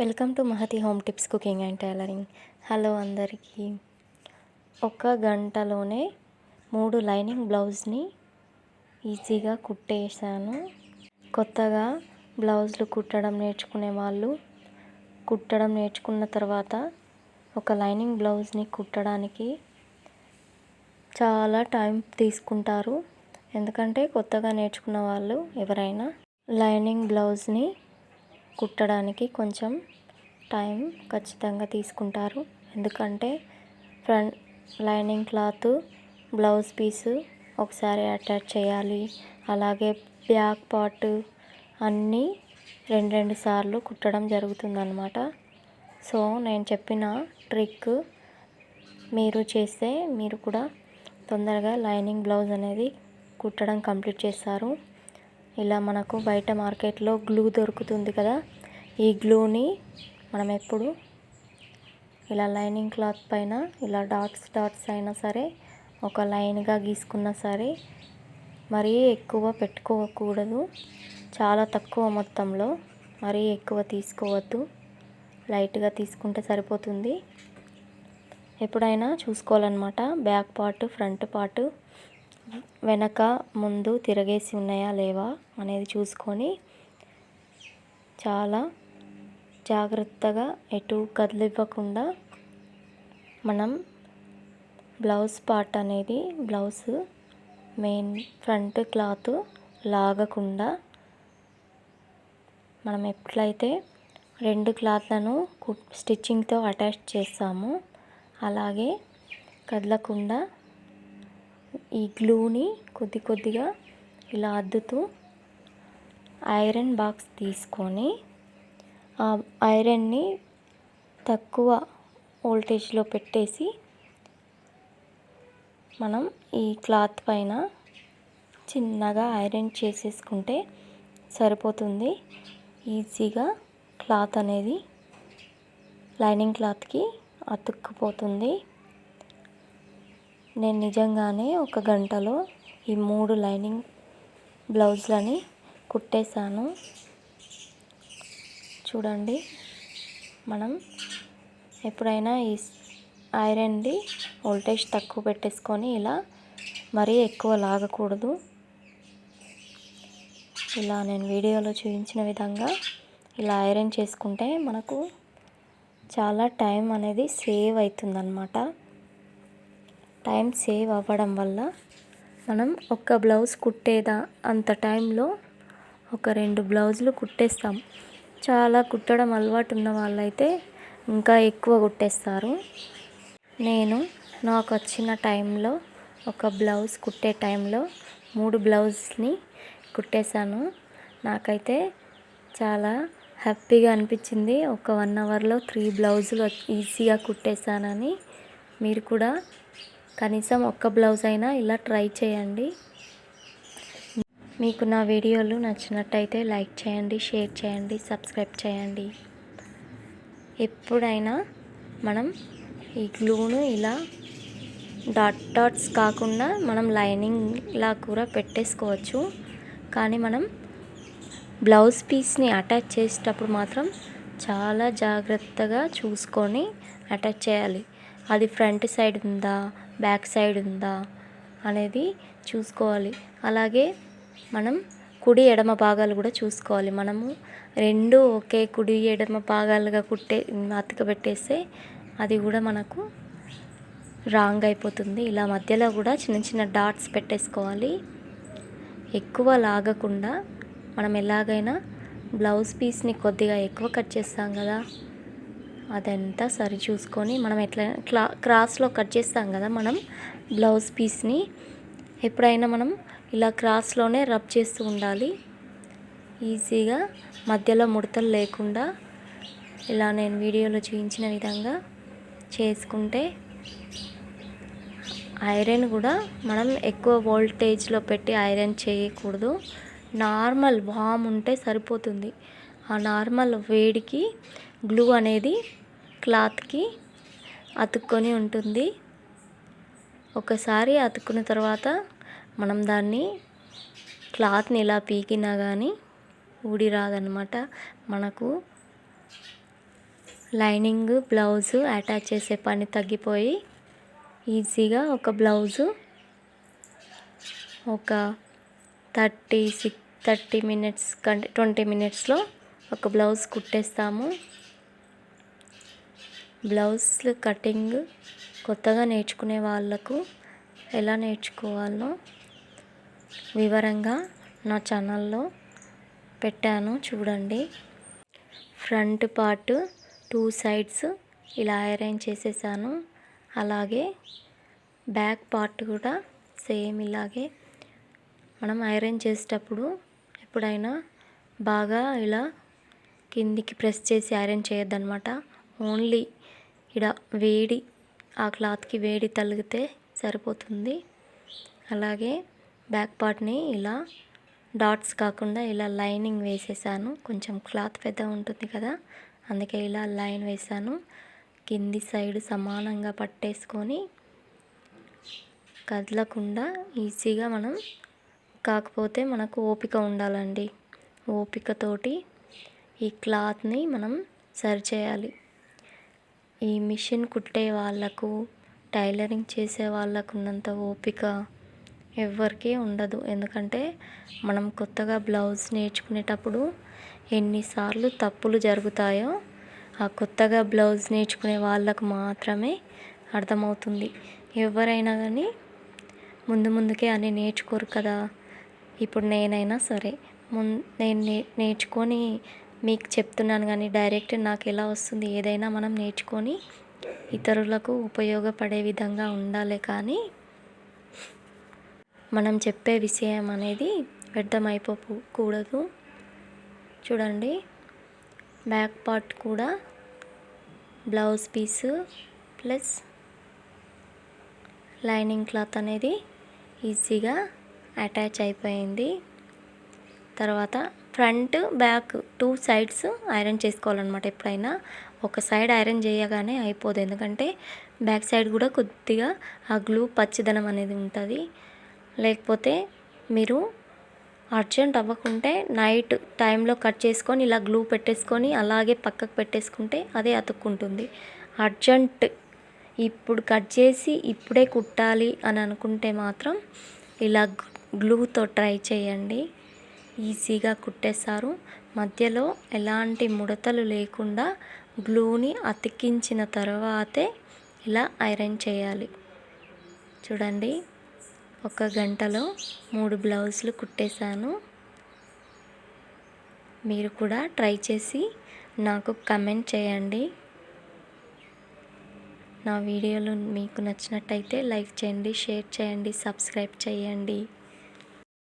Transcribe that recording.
Welcome to Mahathi home tips cooking and tailoring. Hello అందరికీ. ఒక గంటలోనే మూడు లైనింగ్ బ్లౌజ్ని ఈజీగా కుట్టేశాను. కొత్తగా బ్లౌజ్లు కుట్టడం నేర్చుకునే వాళ్ళు కుట్టడం నేర్చుకున్న తర్వాత ఒక లైనింగ్ బ్లౌజ్ని కుట్టడానికి చాలా టైం తీసుకుంటారు. ఎందుకంటే కొత్తగా నేర్చుకున్న వాళ్ళు ఎవరైనా లైనింగ్ బ్లౌజ్ని కుట్టడానికి కొంచెం టైం ఖచ్చితంగా తీసుకుంటారు. ఎందుకంటే front lining cloth blouse piece ఒకసారి అటాచ్ చేయాలి. అలాగే బ్యాక్ పార్ట్ అన్నీ రెండు రెండు సార్లు కుట్టడం జరుగుతుందన్నమాట. సో నేను చెప్పిన ట్రిక్ మీరు చేస్తే మీరు కూడా తొందరగా లైనింగ్ బ్లౌజ్ అనేది కుట్టడం కంప్లీట్ చేస్తారు. ఇలా మనకు బయట మార్కెట్లో గ్లూ దొరుకుతుంది కదా. ఈ గ్లూని మనం ఎప్పుడు ఇలా లైనింగ్ క్లాత్ పైన ఇలా డాట్స్ డాట్స్ అయినా సరే ఒక లైన్గా గీసుకున్నా సరే మరీ ఎక్కువ పెట్టుకోకూడదు. చాలా తక్కువ మొత్తంలో మరీ ఎక్కువ తీసుకోవద్దు. లైట్గా తీసుకుంటే సరిపోతుంది. ఎప్పుడైనా చూసుకోవాలన్నమాట. బ్యాక్ పార్ట్ ఫ్రంట్ పార్ట్ వెనక ముందు తిరగేసి ఉన్నాయా లేవా అనేది చూసుకొని చాలా జాగ్రత్తగా ఎటు కదిలివ్వకుండా మనం బ్లౌజ్ పార్ట్ అనేది బ్లౌజ్ మెయిన్ ఫ్రంట్ క్లాత్ లాగకుండా మనం ఎట్లయితే రెండు క్లాత్లను స్టిచ్చింగ్తో అటాచ్ చేస్తాము అలాగే కదలకుండా ఈ గ్లూని కొద్ది కొద్దిగా ఇలా అద్దుతూ ఐరన్ బాక్స్ తీసుకొని ఆ ఐరన్ని తక్కువ వోల్టేజ్లో పెట్టేసి మనం ఈ క్లాత్ పైన చిన్నగా ఐరన్ చేసేసుకుంటే సరిపోతుంది. ఈజీగా క్లాత్ అనేది లైనింగ్ క్లాత్కి అతుక్కుపోతుంది. నేను నిజంగానే ఒక గంటలో ఈ మూడు లైనింగ్ బ్లౌజ్లని కుట్టేశాను. చూడండి మనం ఎప్పుడైనా ఈ ఐరన్ది వోల్టేజ్ తక్కువ పెట్టేసుకొని ఇలా మరీ ఎక్కువ లాగకూడదు. ఇలా నేను వీడియోలో చూపించిన విధంగా ఇలా ఐరన్ చేసుకుంటే మనకు చాలా టైం అనేది సేవ్ అవుతుందన్నమాట. టైం సేవ్ అవ్వడం వల్ల మనం ఒక్క బ్లౌజ్ కుట్టేదా అంత టైంలో ఒక రెండు బ్లౌజులు కుట్టేస్తాం. చాలా కుట్టడం అలవాటు ఉన్న వాళ్ళైతే ఇంకా ఎక్కువ కుట్టేస్తారు. నేను నాకు వచ్చిన టైంలో ఒక బ్లౌజ్ కుట్టే టైంలో మూడు బ్లౌజ్ని కుట్టేశాను. నాకైతే చాలా హ్యాపీగా అనిపించింది. ఒక వన్ అవర్లో త్రీ బ్లౌజులు ఈజీగా కుట్టేశానని. మీరు కూడా కనీసం ఒక్క బ్లౌజ్ అయినా ఇలా ట్రై చేయండి. మీకు నా వీడియోలు నచ్చినట్టయితే లైక్ చేయండి షేర్ చేయండి సబ్స్క్రైబ్ చేయండి. ఎప్పుడైనా మనం ఈ గ్లూను ఇలా డాట్ డాట్స్ కాకుండా మనం లైనింగ్లా కూడా పెట్టేసుకోవచ్చు. కానీ మనం బ్లౌజ్ పీస్ని అటాచ్ చేసేటప్పుడు మాత్రం చాలా జాగ్రత్తగా చూసుకొని అటాచ్ చేయాలి. అది ఫ్రంట్ సైడ్ ఉందా? బ్యాక్ సైడ్ ఉందా? అనేది చూసుకోవాలి. అలాగే మనం కుడి ఎడమ భాగాలు కూడా చూసుకోవాలి. మనము రెండు ఒకే కుడి ఎడమ భాగాలుగా కుట్టే అతిక పెట్టేస్తే అది కూడా మనకు రాంగ్ అయిపోతుంది. ఇలా మధ్యలో కూడా చిన్న చిన్న డాట్స్ పెట్టేసుకోవాలి. ఎక్కువ లాగకుండా మనం ఎలాగైనా బ్లౌజ్ పీస్ని కొద్దిగా ఎక్కువ కట్ చేస్తాం కదా? అదంతా సరి చూసుకొని మనం ఎట్లా క్లా క్రాస్లో కట్ చేస్తాం కదా మనం బ్లౌజ్ పీస్ని. ఎప్పుడైనా మనం ఇలా క్రాస్లోనే రబ్ చేస్తూ ఉండాలి. ఈజీగా మధ్యలో ముడతలు లేకుండా ఇలా నేను వీడియోలో చూపించిన విధంగా చేసుకుంటే ఐరన్ కూడా మనం ఎక్కువ వోల్టేజ్లో పెట్టి ఐరన్ చేయకూడదు. నార్మల్ వామ్ ఉంటే సరిపోతుంది. ఆ నార్మల్ వేడికి గ్లూ అనేది క్లాత్కి అతుక్కొని ఉంటుంది. ఒకసారి అతుక్కున్న తర్వాత మనం దాన్ని క్లాత్ని ఇలా పీకినా కానీ ఊడి రాదనమాట మనకు లైనింగ్ బ్లౌజు అటాచ్ చేసే పని తగ్గిపోయి ఈజీగా ఒక బ్లౌజు ఒక థర్టీ సిక్స్ థర్టీ మినిట్స్ కంటే ట్వంటీ మినిట్స్లో ఒక బ్లౌజ్ కుట్టేస్తాము. బ్లౌజ్లు కటింగ్ కొత్తగా నేర్చుకునే వాళ్ళకు ఎలా నేర్చుకోవాలో వివరంగా నా ఛానల్లో పెట్టాను చూడండి. ఫ్రంట్ పార్ట్ టూ సైడ్స్ ఇలా అరేంజ్ చేసేసాను. అలాగే బ్యాక్ పార్ట్ కూడా సేమ్ ఇలాగే మనం ఐరన్ చేసేటప్పుడు ఎప్పుడైనా బాగా ఇలా కిందికి ప్రెస్ చేసి ఐరన్ చేయొద్దనమాట ఓన్లీ ఇక్కడ వేడి ఆ క్లాత్కి వేడి తలిగితే సరిపోతుంది. అలాగే బ్యాక్ పార్ట్ని ఇలా డాట్స్ కాకుండా ఇలా లైనింగ్ వేసేసాను. కొంచెం క్లాత్ పెద్ద ఉంటుంది కదా అందుకే ఇలా లైన్ వేసాను. కింది సైడ్ సమానంగా పట్టేసుకొని కదలకుండా ఈజీగా మనం కాకపోతే మనకు ఓపిక ఉండాలండి. ఓపికతోటి ఈ క్లాత్ని మనం సరి చేయాలి. ఈ మిషన్ కుట్టే వాళ్ళకు టైలరింగ్ చేసే వాళ్ళకు ఉన్నంత ఓపిక ఎవ్వరికీ ఉండదు. ఎందుకంటే మనం కొత్తగా బ్లౌజ్ నేర్చుకునేటప్పుడు ఎన్నిసార్లు తప్పులు జరుగుతాయో ఆ కొత్తగా బ్లౌజ్ నేర్చుకునే వాళ్ళకు మాత్రమే అర్థమవుతుంది. ఎవరైనా కానీ ముందు ముందుకే అని నేర్చుకోరు కదా. ఇప్పుడు నేనైనా సరే మున్ నేను నేర్చుకొని మీకు చెప్తున్నాను కానీ డైరెక్ట్ నాకు ఎలా వస్తుంది ఏదైనా మనం నేర్చుకొని ఇతరులకు ఉపయోగపడే విధంగా ఉండాలి కానీ మనం చెప్పే విషయం అనేది వ్యర్థమైపోకూడదు. చూడండి బ్యాక్ పార్ట్ కూడా blouse piece plus lining cloth అనేది ఈజీగా అటాచ్ అయిపోయింది. తర్వాత front back two sides iron చేసుకోవాలన్నమాట ఎప్పుడైనా. ఒక సైడ్ ఐరన్ చేయగానే అయిపోదు. ఎందుకంటే బ్యాక్ సైడ్ కూడా కొద్దిగా ఆ గ్లూ పచ్చిదనం అనేది ఉంటుంది. లేకపోతే మీరు అర్జెంట్ అవ్వకుంటే నైట్ టైంలో కట్ చేసుకొని ఇలా గ్లూ పెట్టేసుకొని అలాగే పక్కకు పెట్టేసుకుంటే అదే అతుక్కుంటుంది. అర్జెంట్ ఇప్పుడు కట్ చేసి ఇప్పుడే కుట్టాలి అని అనుకుంటే మాత్రం ఇలా గ్లూతో ట్రై చేయండి. ఈజీగా కుట్టేశారు. మధ్యలో ఎలాంటి ముడతలు లేకుండా గ్లూని అతికించిన తర్వాతే ఇలా ఐరన్ చేయాలి. చూడండి ఒక గంటలో మూడు బ్లౌజులు కుట్టేశాను. మీరు కూడా ట్రై చేసి నాకు కమెంట్ చేయండి. నా వీడియోలు మీకు నచ్చినట్టయితే లైక్ చేయండి షేర్ చేయండి సబ్స్క్రైబ్ చేయండి.